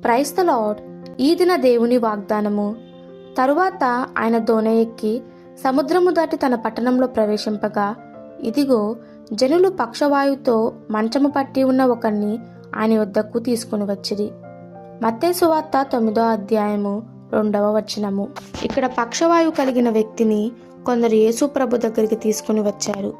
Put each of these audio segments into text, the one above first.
Price the ఈ దిన దేవుని వాగ్దానము. తరువాత ఆయన దోన ఎక్కి సముద్రము దాటి తన పట్టణంలో ప్రవేశింపగా ఇదిగో జనులు పక్షవాయువుతో మంచము పట్టి ఉన్న ఒకరిని ఆయన వద్దకు తీసుకుని వచ్చిరి. మత్తేసువార్త తొమ్మిదో అధ్యాయము రెండవ వచనము. ఇక్కడ పక్షవాయువు కలిగిన వ్యక్తిని కొందరు యేసు ప్రభు దగ్గరికి తీసుకుని వచ్చారు.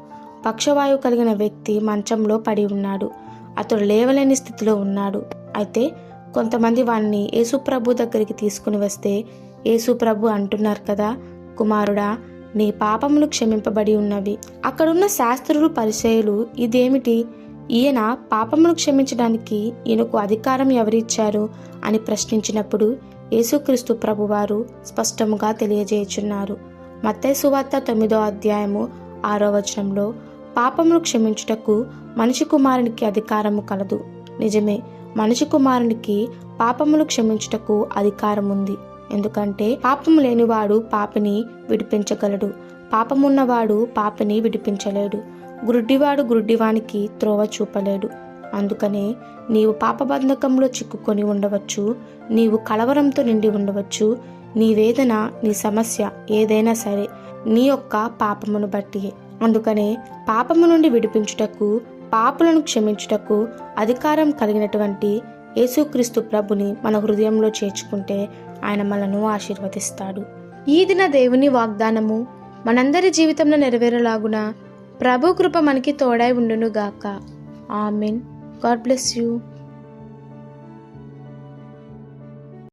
పక్షవాయువు కలిగిన వ్యక్తి మంచంలో పడి ఉన్నాడు. అతడు లేవలేని స్థితిలో ఉన్నాడు. అయితే కొంతమంది వాణ్ణి యేసుప్రభు దగ్గరికి తీసుకుని వస్తే యేసుప్రభు అంటున్నారు కదా కుమారుడా నీ పాపములు క్షమింపబడి ఉన్నవి. అక్కడున్న శాస్త్రులు పరిచయులు ఇదేమిటి? ఈయన పాపములు క్షమించడానికి ఈయనకు అధికారం ఎవరిచ్చారు అని ప్రశ్నించినప్పుడు యేసుక్రీస్తు ప్రభువారు స్పష్టముగా తెలియజేయుచున్నారు. మత్తయి సువార్త తొమ్మిదో అధ్యాయము ఆరో వచనంలో పాపములు క్షమించుటకు మనిషి కుమారునికి అధికారము కలదు. నిజమే మనిషి కుమారునికి పాపములు క్షమించుటకు అధికారం ఉంది ఎందుకంటే పాపము లేనివాడు పాపిని విడిపించగలడు. పాపమున్నవాడు పాపిని విడిపించలేడు. గురుడ్డివాడు గురుడ్డివానికి త్రోవ చూపలేడు. అందుకనే నీవు పాపబంధకంలో చిక్కుకొని ఉండవచ్చు నీవు కలవరంతో నిండి ఉండవచ్చు నీ వేదన నీ సమస్య ఏదైనా సరే నీ యొక్క పాపమును బట్టి అందుకనే పాపము నుండి విడిపించుటకు పాపులను క్షమించుటకు అధికారం కలిగినటువంటి యేసుక్రీస్తు ప్రభుని మన హృదయంలో చేర్చుకుంటే ఆయన మనను ఆశీర్వదిస్తాడు. ఈ దిన దేవుని వాగ్దానము మనందరి జీవితంలో నెరవేరేలాగున ప్రభు కృప మనకి తోడై ఉండును గాక ఆమెన్. God bless you.